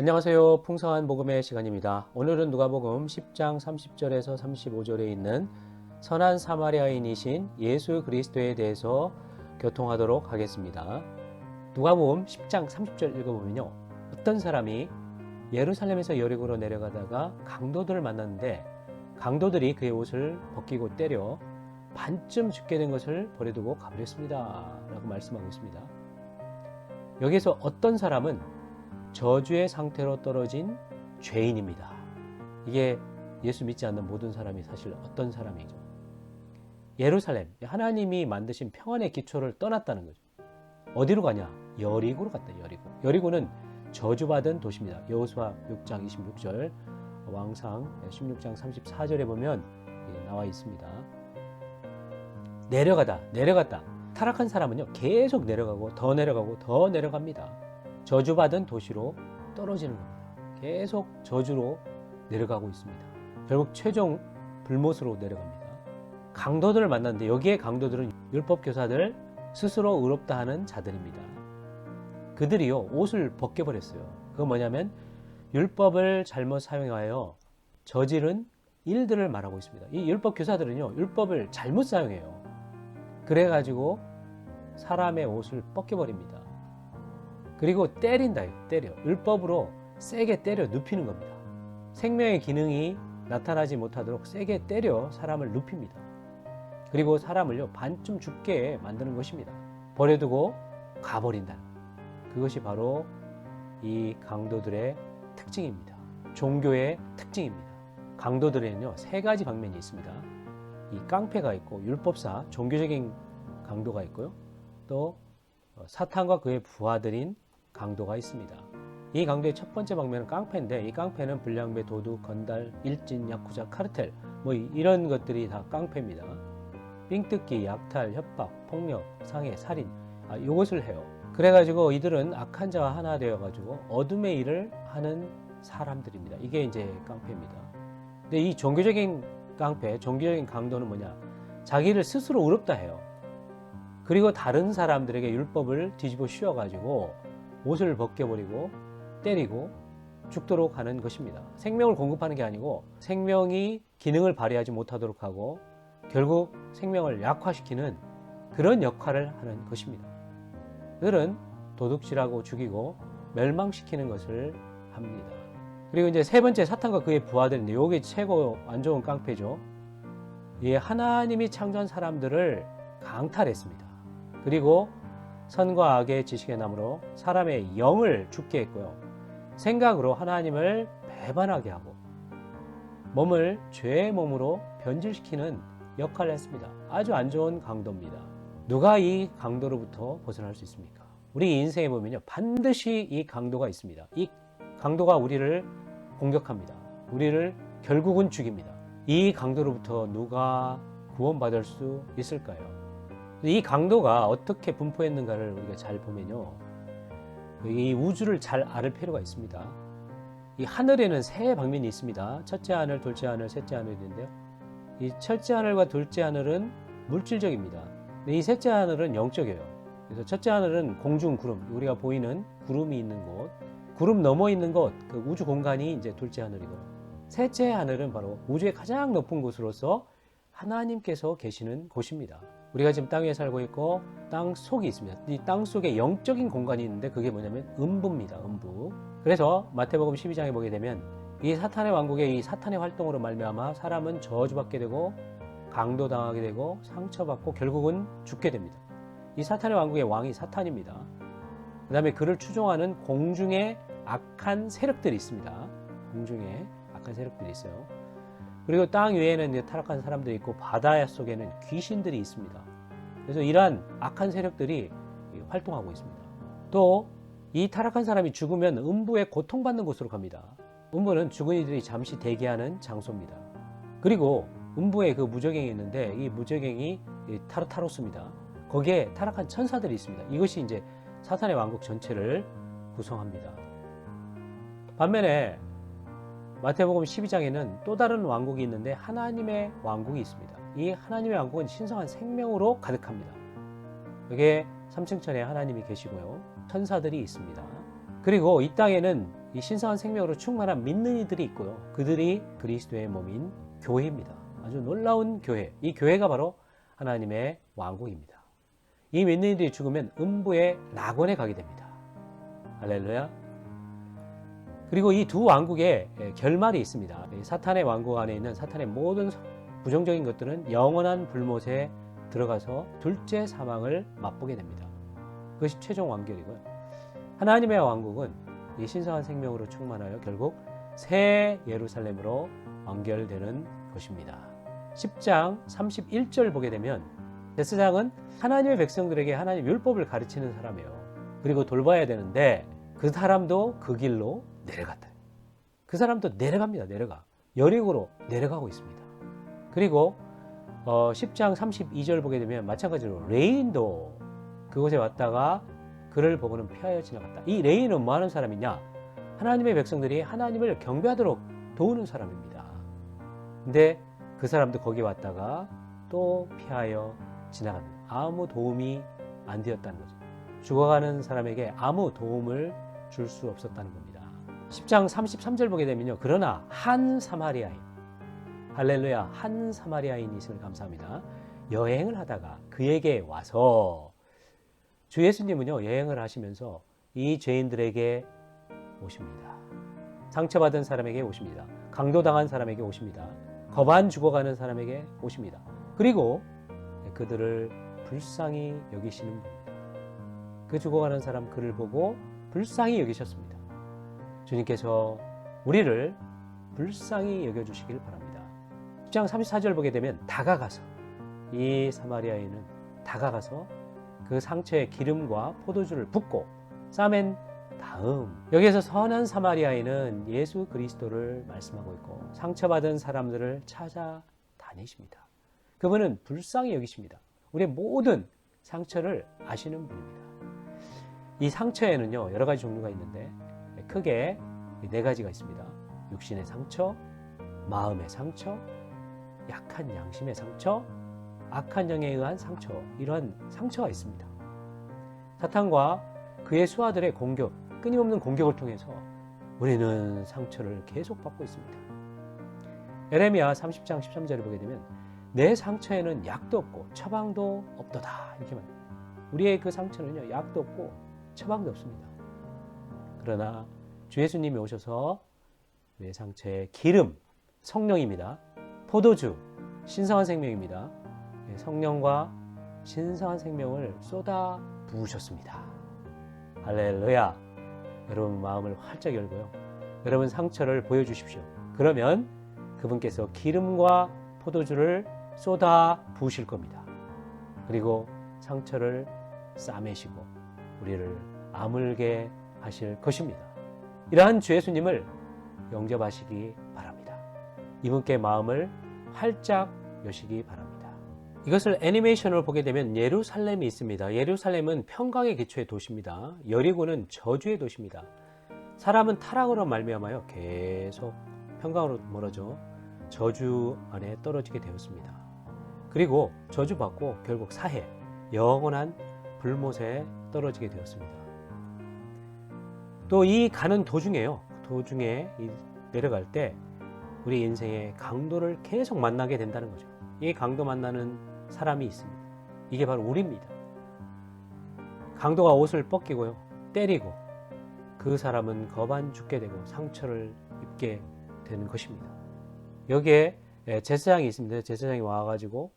안녕하세요. 풍성한 복음의 시간입니다. 오늘은 누가복음 10장 30절에서 35절에 있는 선한 사마리아인이신 예수 그리스도에 대해서 교통하도록 하겠습니다. 누가복음 10장 30절 읽어보면요. 어떤 사람이 예루살렘에서 여리고로 내려가다가 강도들을 만났는데 강도들이 그의 옷을 벗기고 때려 반쯤 죽게 된 것을 버려두고 가버렸습니다. 라고 말씀하고 있습니다. 여기서 어떤 사람은 저주의 상태로 떨어진 죄인입니다. 이게 예수 믿지 않는 모든 사람이 사실 어떤 사람이죠. 예루살렘, 하나님이 만드신 평안의 기초를 떠났다는 거죠. 어디로 가냐? 여리고로 갔다, 여리고. 여리고는 저주받은 도시입니다. 여호수아 6장 26절, 왕상 16장 34절에 보면 나와 있습니다. 내려가다, 내려갔다. 타락한 사람은요, 계속 내려가고, 더 내려가고, 더 내려갑니다. 저주받은 도시로 떨어지는 겁니다. 계속 저주로 내려가고 있습니다. 결국 최종 불못으로 내려갑니다. 강도들을 만났는데 여기에 강도들은 율법 교사들 스스로 의롭다 하는 자들입니다. 그들이요 옷을 벗겨버렸어요. 그건 뭐냐면 율법을 잘못 사용하여 저지른 일들을 말하고 있습니다. 이 율법 교사들은요 율법을 잘못 사용해요. 그래가지고 사람의 옷을 벗겨버립니다. 그리고 때린다, 때려. 율법으로 세게 때려 눕히는 겁니다. 생명의 기능이 나타나지 못하도록 세게 때려 사람을 눕힙니다. 그리고 사람을요, 반쯤 죽게 만드는 것입니다. 버려두고 가버린다. 그것이 바로 이 강도들의 특징입니다. 종교의 특징입니다. 강도들에는요, 세 가지 방면이 있습니다. 이 깡패가 있고, 율법사, 종교적인 강도가 있고요. 또 사탄과 그의 부하들인 강도가 있습니다. 이 강도의 첫 번째 방면은 깡패인데 이 깡패는 불량배, 도둑, 건달, 일진, 야쿠자, 카르텔 뭐 이런 것들이 다 깡패입니다. 삥뜯기, 약탈, 협박, 폭력, 상해, 살인 아, 이것을 해요. 그래가지고 이들은 악한 자와 하나 되어가지고 어둠의 일을 하는 사람들입니다. 이게 이제 깡패입니다. 근데 이 종교적인 깡패, 종교적인 강도는 뭐냐? 자기를 스스로 의롭다 해요. 그리고 다른 사람들에게 율법을 뒤집어 씌워가지고 옷을 벗겨버리고 때리고 죽도록 하는 것입니다. 생명을 공급하는 게 아니고 생명이 기능을 발휘하지 못하도록 하고 결국 생명을 약화시키는 그런 역할을 하는 것입니다. 그들은 도둑질하고 죽이고 멸망시키는 것을 합니다. 그리고 이제 세 번째 사탄과 그의 부하들인데 이게 최고 안 좋은 깡패죠. 예, 하나님이 창조한 사람들을 강탈했습니다. 그리고 선과 악의 지식의 나무로 사람의 영을 죽게 했고요. 생각으로 하나님을 배반하게 하고 몸을 죄의 몸으로 변질시키는 역할을 했습니다. 아주 안 좋은 강도입니다. 누가 이 강도로부터 벗어날 수 있습니까? 우리 인생에 보면요. 반드시 이 강도가 있습니다. 이 강도가 우리를 공격합니다. 우리를 결국은 죽입니다. 이 강도로부터 누가 구원받을 수 있을까요? 이 강도가 어떻게 분포했는가를 우리가 잘 보면요. 이 우주를 잘 알을 필요가 있습니다. 이 하늘에는 세 방면이 있습니다. 첫째 하늘, 둘째 하늘, 셋째 하늘이 있는데요. 이 첫째 하늘과 둘째 하늘은 물질적입니다. 이 셋째 하늘은 영적이에요. 그래서 첫째 하늘은 공중 구름, 우리가 보이는 구름이 있는 곳, 구름 넘어 있는 곳, 그 우주 공간이 이제 둘째 하늘이고요. 셋째 하늘은 바로 우주의 가장 높은 곳으로서 하나님께서 계시는 곳입니다. 우리가 지금 땅 위에 살고 있고 땅 속이 있습니다. 이 땅 속에 영적인 공간이 있는데 그게 뭐냐면 음부입니다. 음부. 그래서 마태복음 12장에 보게 되면 이 사탄의 왕국의 이 사탄의 활동으로 말미암아 사람은 저주받게 되고 강도 당하게 되고 상처받고 결국은 죽게 됩니다. 이 사탄의 왕국의 왕이 사탄입니다. 그 다음에 그를 추종하는 공중의 악한 세력들이 있습니다. 공중에 악한 세력들이 있어요. 그리고 땅 위에는 타락한 사람들이 있고 바다 속에는 귀신들이 있습니다. 그래서 이러한 악한 세력들이 활동하고 있습니다. 또 이 타락한 사람이 죽으면 음부에 고통받는 곳으로 갑니다. 음부는 죽은 이들이 잠시 대기하는 장소입니다. 그리고 음부에 그 무저갱이 있는데 이 무저갱이 타르타로스입니다. 거기에 타락한 천사들이 있습니다. 이것이 이제 사탄의 왕국 전체를 구성합니다. 반면에 마태복음 12장에는 또 다른 왕국이 있는데 하나님의 왕국이 있습니다. 이 하나님의 왕국은 신성한 생명으로 가득합니다. 여기에 3층천에 하나님이 계시고요. 천사들이 있습니다. 그리고 이 땅에는 이 신성한 생명으로 충만한 믿는 이들이 있고요. 그들이 그리스도의 몸인 교회입니다. 아주 놀라운 교회. 이 교회가 바로 하나님의 왕국입니다. 이 믿는 이들이 죽으면 음부의 낙원에 가게 됩니다. 할렐루야. 그리고 이 두 왕국에 결말이 있습니다. 이 사탄의 왕국 안에 있는 사탄의 모든 부정적인 것들은 영원한 불못에 들어가서 둘째 사망을 맛보게 됩니다. 그것이 최종 완결이고요. 하나님의 왕국은 이 신성한 생명으로 충만하여 결국 새 예루살렘으로 완결되는 것입니다. 10장 31절 보게 되면 제사장은 하나님의 백성들에게 하나님 율법을 가르치는 사람이에요. 그리고 돌봐야 되는데 그 사람도 그 길로 내려갔다. 그 사람도 내려갑니다. 내려가. 여리고로 내려가고 있습니다. 그리고 어, 10장 32절 보게 되면 마찬가지로 레인도 그곳에 왔다가 그를 보고는 피하여 지나갔다. 이 레인은 뭐 하는 사람이냐? 하나님의 백성들이 하나님을 경배하도록 도우는 사람입니다. 근데 그 사람도 거기 왔다가 또 피하여 지나갑니다. 아무 도움이 안 되었다는 거죠. 죽어가는 사람에게 아무 도움을 줄 수 없었다는 겁니다. 10장 33절 보게 되면요. 그러나 한 사마리아인, 할렐루야, 한 사마리아인이 있음을 감사합니다. 여행을 하다가 그에게 와서 주 예수님은요, 여행을 하시면서 이 죄인들에게 오십니다. 상처받은 사람에게 오십니다. 강도당한 사람에게 오십니다. 거반 죽어가는 사람에게 오십니다. 그리고 그들을 불쌍히 여기시는 분입니다. 그 죽어가는 사람 그를 보고 불쌍히 여기셨습니다. 주님께서 우리를 불쌍히 여겨주시길 바랍니다. 10장 34절 보게 되면 다가가서 이 사마리아인은 다가가서 그 상처에 기름과 포도주를 붓고 싸맨 다음 여기에서 선한 사마리아인은 예수 그리스도를 말씀하고 있고 상처받은 사람들을 찾아다니십니다. 그분은 불쌍히 여기십니다. 우리의 모든 상처를 아시는 분입니다. 이 상처에는요 여러 가지 종류가 있는데 크게 네 가지가 있습니다. 육신의 상처, 마음의 상처, 약한 양심의 상처, 악한 영에 의한 상처 이러한 상처가 있습니다. 사탄과 그의 수하들의 공격, 끊임없는 공격을 통해서 우리는 상처를 계속 받고 있습니다. 에레미야 30장 13절을 보게 되면 내 상처에는 약도 없고 처방도 없도다 이렇게 말. 우리의 그 상처는요 약도 없고 처방도 없습니다. 그러나 주 예수님이 오셔서 내 상처에 기름, 성령입니다. 포도주, 신성한 생명입니다. 예, 성령과 신성한 생명을 쏟아 부으셨습니다. 할렐루야. 여러분 마음을 활짝 열고요. 여러분 상처를 보여주십시오. 그러면 그분께서 기름과 포도주를 쏟아 부으실 겁니다. 그리고 상처를 싸매시고 우리를 아물게 하실 것입니다. 이러한 주 예수님을 영접하시기 바랍니다. 이분께 마음을 활짝 여시기 바랍니다. 이것을 애니메이션으로 보게 되면 예루살렘이 있습니다. 예루살렘은 평강의 기초의 도시입니다. 여리고는 저주의 도시입니다. 사람은 타락으로 말미암아요 계속 평강으로 멀어져 저주 안에 떨어지게 되었습니다. 그리고 저주받고 결국 사해 영원한 불못에 떨어지게 되었습니다. 또 이 가는 도중에요. 도중에 내려갈 때 우리 인생의 강도를 계속 만나게 된다는 거죠. 이 강도 만나는 사람이 있습니다. 이게 바로 우리입니다. 강도가 옷을 벗기고요. 때리고 그 사람은 거반 죽게 되고 상처를 입게 되는 것입니다. 여기에 제사장이 있습니다. 제사장이 와가지고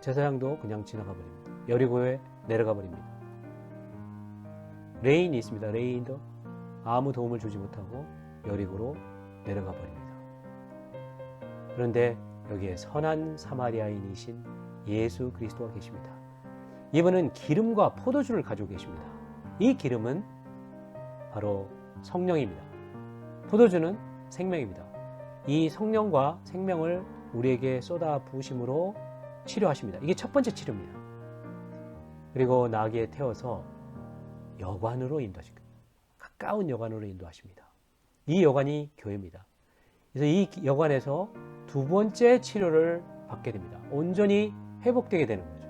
제사장도 그냥 지나가 버립니다. 여리고에 내려가 버립니다. 레인이 있습니다. 레인도 아무 도움을 주지 못하고 여리고로 내려가 버립니다. 그런데 여기에 선한 사마리아인이신 예수 그리스도가 계십니다. 이분은 기름과 포도주를 가지고 계십니다. 이 기름은 바로 성령입니다. 포도주는 생명입니다. 이 성령과 생명을 우리에게 쏟아 부으심으로 치료하십니다. 이게 첫 번째 치료입니다. 그리고 나귀에 태워서 여관으로 인도하십니다. 가까운 여관으로 인도하십니다. 이 여관이 교회입니다. 그래서 이 여관에서 두 번째 치료를 받게 됩니다. 온전히 회복되게 되는 거죠.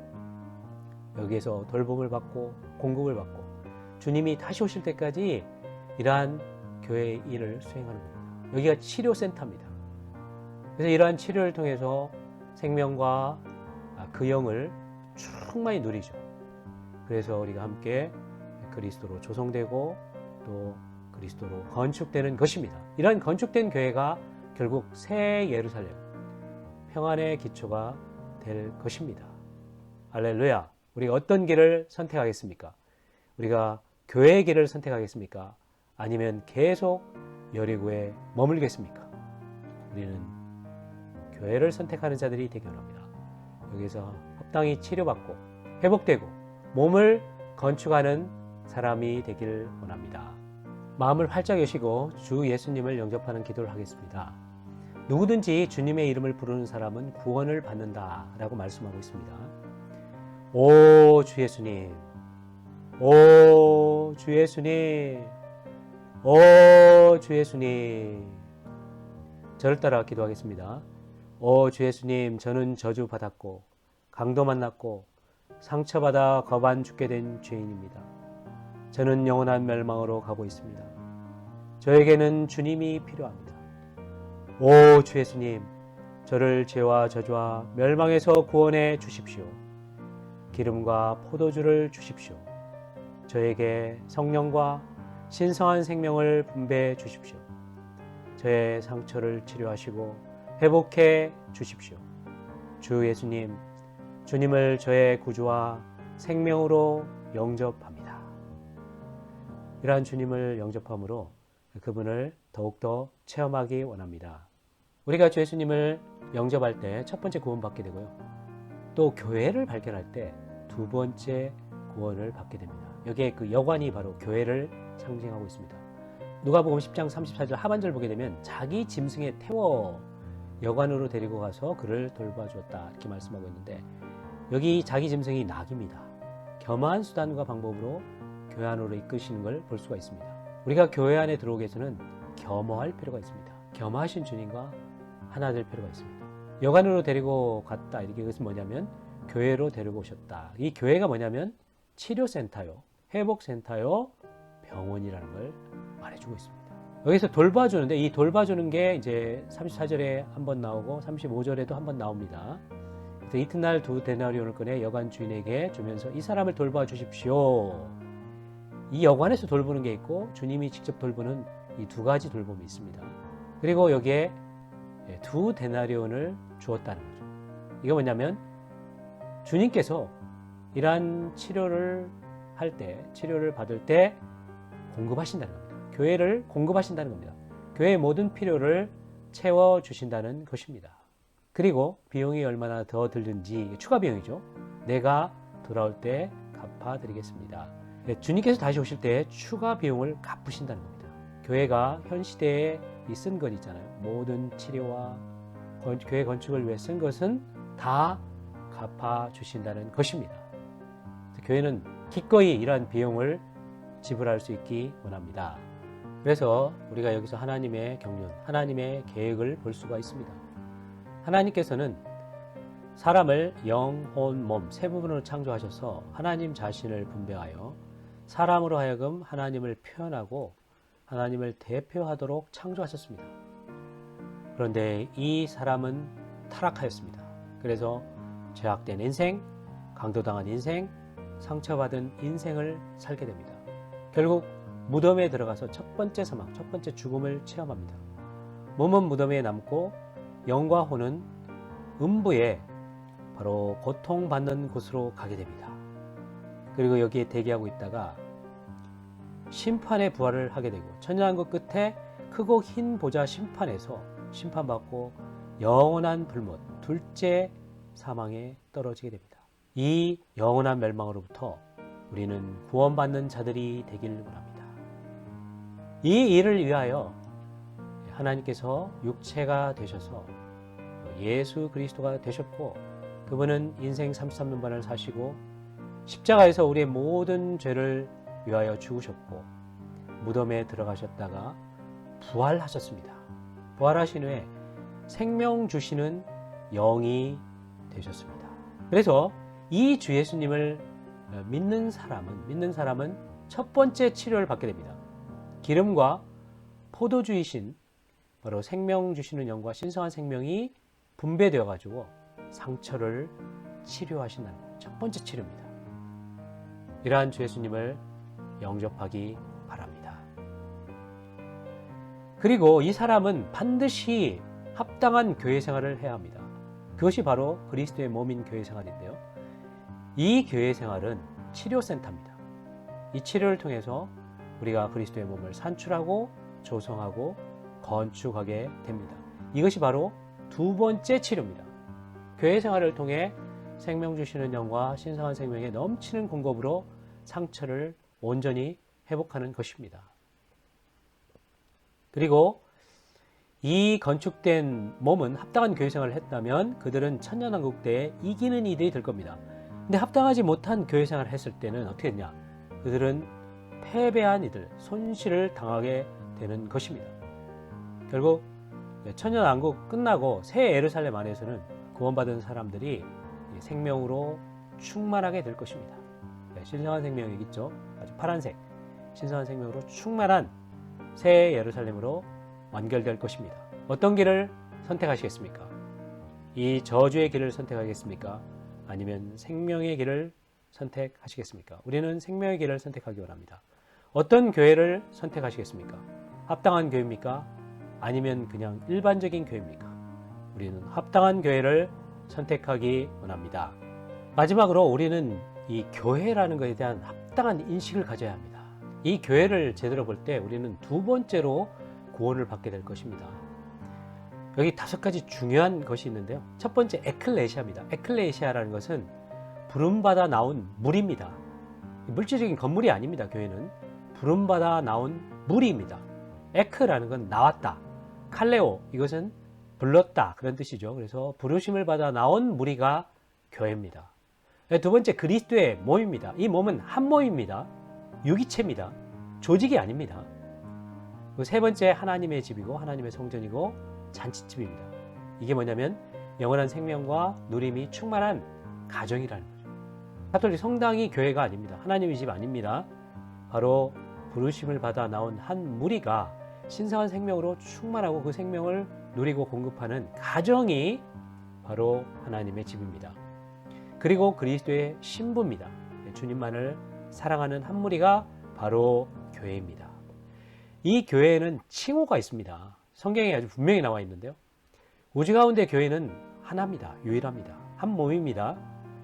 여기에서 돌봄을 받고 공급을 받고 주님이 다시 오실 때까지 이러한 교회의 일을 수행하는 겁니다. 여기가 치료센터입니다. 그래서 이러한 치료를 통해서 생명과 아, 그 영을 충만히 누리죠. 그래서 우리가 함께 그리스도로 조성되고 또 그리스도로 건축되는 것입니다. 이런 건축된 교회가 결국 새 예루살렘, 평안의 기초가 될 것입니다. 할렐루야. 우리가 어떤 길을 선택하겠습니까? 우리가 교회의 길을 선택하겠습니까? 아니면 계속 여리고에 머물겠습니까? 우리는 교회를 선택하는 자들이 되기 원합니다. 여기서 합당히 치료받고 회복되고 몸을 건축하는 사람이 되길 원합니다. 마음을 활짝 여시고 주 예수님을 영접하는 기도를 하겠습니다. 누구든지 주님의 이름을 부르는 사람은 구원을 받는다라고 말씀하고 있습니다. 오 주 예수님, 오 주 예수님, 오 주 예수님. 저를 따라 기도하겠습니다. 오 주 예수님, 저는 저주 받았고 강도 만났고 상처받아 거반 죽게 된 죄인입니다. 저는 영원한 멸망으로 가고 있습니다. 저에게는 주님이 필요합니다. 오 주 예수님, 저를 죄와 저주와 멸망에서 구원해 주십시오. 기름과 포도주를 주십시오. 저에게 성령과 신성한 생명을 분배해 주십시오. 저의 상처를 치료하시고 회복해 주십시오. 주 예수님, 주님을 저의 구주와 생명으로 영접합니다. 이러한 주님을 영접함으로 그분을 더욱더 체험하기 원합니다. 우리가 주 예수님을 영접할 때 첫 번째 구원받게 되고요. 또 교회를 발견할 때 두 번째 구원을 받게 됩니다. 여기에 그 여관이 바로 교회를 상징하고 있습니다. 누가복음 10장 34절 하반절 보게 되면 자기 짐승에 태워 여관으로 데리고 가서 그를 돌봐주었다 이렇게 말씀하고 있는데 여기 자기 짐승이 낙입니다. 겸한 수단과 방법으로 교회 안으로 이끄시는 걸 볼 수가 있습니다. 우리가 교회 안에 들어오기 위해서는 겸허할 필요가 있습니다. 겸하신 주님과 하나 될 필요가 있습니다. 여관으로 데리고 갔다 이렇게 그것은 뭐냐면 교회로 데리고 오셨다. 이 교회가 뭐냐면 치료센터요, 회복센터요, 병원이라는 걸 말해주고 있습니다. 여기서 돌봐주는데 이 돌봐주는 게 이제 34절에 한 번 나오고 35절에도 한 번 나옵니다. 이튿날 두 데나리온을 꺼내 여관 주인에게 주면서 이 사람을 돌봐 주십시오. 이 여관에서 돌보는 게 있고 주님이 직접 돌보는 이 두 가지 돌봄이 있습니다. 그리고 여기에 두 데나리온을 주었다는 거죠. 이게 뭐냐면 주님께서 이러한 치료를 할 때, 치료를 받을 때 공급하신다는 겁니다. 교회를 공급하신다는 겁니다. 교회의 모든 필요를 채워 주신다는 것입니다. 그리고 비용이 얼마나 더 들든지 추가 비용이죠. 내가 돌아올 때 갚아드리겠습니다. 네, 주님께서 다시 오실 때 추가 비용을 갚으신다는 겁니다. 교회가 현 시대에 쓴 것 있잖아요. 모든 치료와 건, 교회 건축을 위해 쓴 것은 다 갚아 주신다는 것입니다. 교회는 기꺼이 이러한 비용을 지불할 수 있기 원합니다. 그래서 우리가 여기서 하나님의 경륜, 하나님의 계획을 볼 수가 있습니다. 하나님께서는 사람을 영, 혼, 몸 세 부분으로 창조하셔서 하나님 자신을 분배하여 사람으로 하여금 하나님을 표현하고 하나님을 대표하도록 창조하셨습니다. 그런데 이 사람은 타락하였습니다. 그래서 죄악된 인생, 강도당한 인생, 상처받은 인생을 살게 됩니다. 결국 무덤에 들어가서 첫 번째 사망, 첫 번째 죽음을 체험합니다. 몸은 무덤에 남고 영과 혼은 음부에 바로 고통받는 곳으로 가게 됩니다. 그리고 여기에 대기하고 있다가 심판의 부활을 하게 되고 천년왕국 끝에 크고 흰 보좌 심판에서 심판받고 영원한 불못, 둘째 사망에 떨어지게 됩니다. 이 영원한 멸망으로부터 우리는 구원받는 자들이 되길 원합니다. 이 일을 위하여 하나님께서 육체가 되셔서 예수 그리스도가 되셨고 그분은 인생 33년반을 사시고 십자가에서 우리의 모든 죄를 위하여 죽으셨고 무덤에 들어가셨다가 부활하셨습니다. 부활하신 후에 생명 주시는 영이 되셨습니다. 그래서 이 주 예수님을 믿는 사람은 믿는 사람은 첫 번째 치료를 받게 됩니다. 기름과 포도주이신 바로 생명 주시는 영과 신성한 생명이 분배되어 가지고 상처를 치료하신다는 첫 번째 치료입니다. 이러한 주 예수님을 영접하기 바랍니다. 그리고 이 사람은 반드시 합당한 교회 생활을 해야 합니다. 그것이 바로 그리스도의 몸인 교회 생활인데요. 이 교회 생활은 치료센터입니다. 이 치료를 통해서 우리가 그리스도의 몸을 산출하고 조성하고 건축하게 됩니다. 이것이 바로 두 번째 치료입니다. 교회 생활을 통해 생명 주시는 영과 신성한 생명의 넘치는 공급으로 상처를 온전히 회복하는 것입니다. 그리고 이 건축된 몸은 합당한 교회 생활을 했다면 그들은 천년왕국 때에 이기는 이들이 될 겁니다. 근데 합당하지 못한 교회 생활을 했을 때는 어떻게 됐냐? 그들은 패배한 이들, 손실을 당하게 되는 것입니다. 결국 천년왕국 끝나고 새 예루살렘 안에서는 구원받은 사람들이 생명으로 충만하게 될 것입니다. 네, 신성한 생명이 있죠. 파란색 신성한 생명으로 충만한 새 예루살렘으로 완결될 것입니다. 어떤 길을 선택하시겠습니까? 이 저주의 길을 선택하겠습니까? 아니면 생명의 길을 선택하시겠습니까? 우리는 생명의 길을 선택하기 원합니다. 어떤 교회를 선택하시겠습니까? 합당한 교회입니까? 아니면 그냥 일반적인 교회입니까? 우리는 합당한 교회를 선택하기 원합니다. 마지막으로 우리는 이 교회라는 것에 대한 합 당한 인식을 가져야 합니다. 이 교회를 제대로 볼 때 우리는 두 번째로 구원을 받게 될 것입니다. 여기 다섯 가지 중요한 것이 있는데요. 첫 번째 에클레시아입니다. 에클레시아라는 것은 부름받아 나온 물입니다. 물질적인 건물이 아닙니다. 교회는 부름받아 나온 물입니다. 에크라는 건 나왔다. 칼레오 이것은 불렀다 그런 뜻이죠. 그래서 부르심을 받아 나온 무리가 교회입니다. 두 번째 그리스도의 몸입니다. 이 몸은 한 몸입니다. 유기체입니다. 조직이 아닙니다. 세 번째 하나님의 집이고 하나님의 성전이고 잔치집입니다. 이게 뭐냐면 영원한 생명과 누림이 충만한 가정이라는 거죠. 가톨릭 성당이 교회가 아닙니다. 하나님의 집 아닙니다. 바로 부르심을 받아 나온 한 무리가 신성한 생명으로 충만하고 그 생명을 누리고 공급하는 가정이 바로 하나님의 집입니다. 그리고 그리스도의 신부입니다. 주님만을 사랑하는 한 무리가 바로 교회입니다. 이 교회에는 칭호가 있습니다. 성경에 아주 분명히 나와 있는데요. 우주 가운데 교회는 하나입니다. 유일합니다. 한 몸입니다.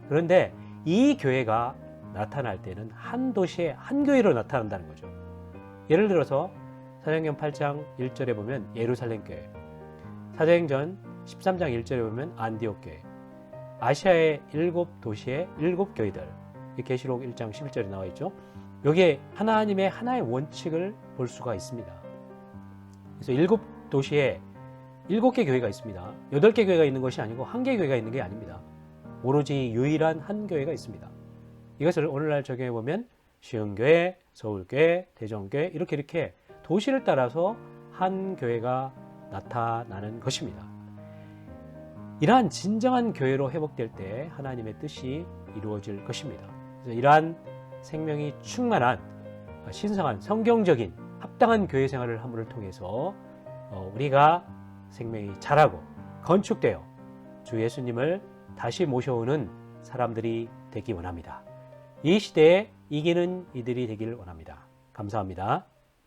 그런데 이 교회가 나타날 때는 한 도시의 한 교회로 나타난다는 거죠. 예를 들어서 사도행전 8장 1절에 보면 예루살렘 교회, 사도행전 13장 1절에 보면 안디옥 교회, 아시아의 일곱 도시의 일곱 교회들, 계시록 1장 11절에 나와 있죠. 여기에 하나님의 하나의 원칙을 볼 수가 있습니다. 그래서 일곱 도시에 일곱 개 교회가 있습니다. 여덟 개 교회가 있는 것이 아니고 한 개 교회가 있는 게 아닙니다. 오로지 유일한 한 교회가 있습니다. 이것을 오늘날 적용해 보면 시흥교회, 서울교회, 대전교회 이렇게 이렇게 도시를 따라서 한 교회가 나타나는 것입니다. 이러한 진정한 교회로 회복될 때 하나님의 뜻이 이루어질 것입니다. 그래서 이러한 생명이 충만한 신성한 성경적인 합당한 교회 생활을 함을 통해서 어, 우리가 생명이 자라고 건축되어 주 예수님을 다시 모셔오는 사람들이 되기 원합니다. 이 시대에 이기는 이들이 되기를 원합니다. 감사합니다.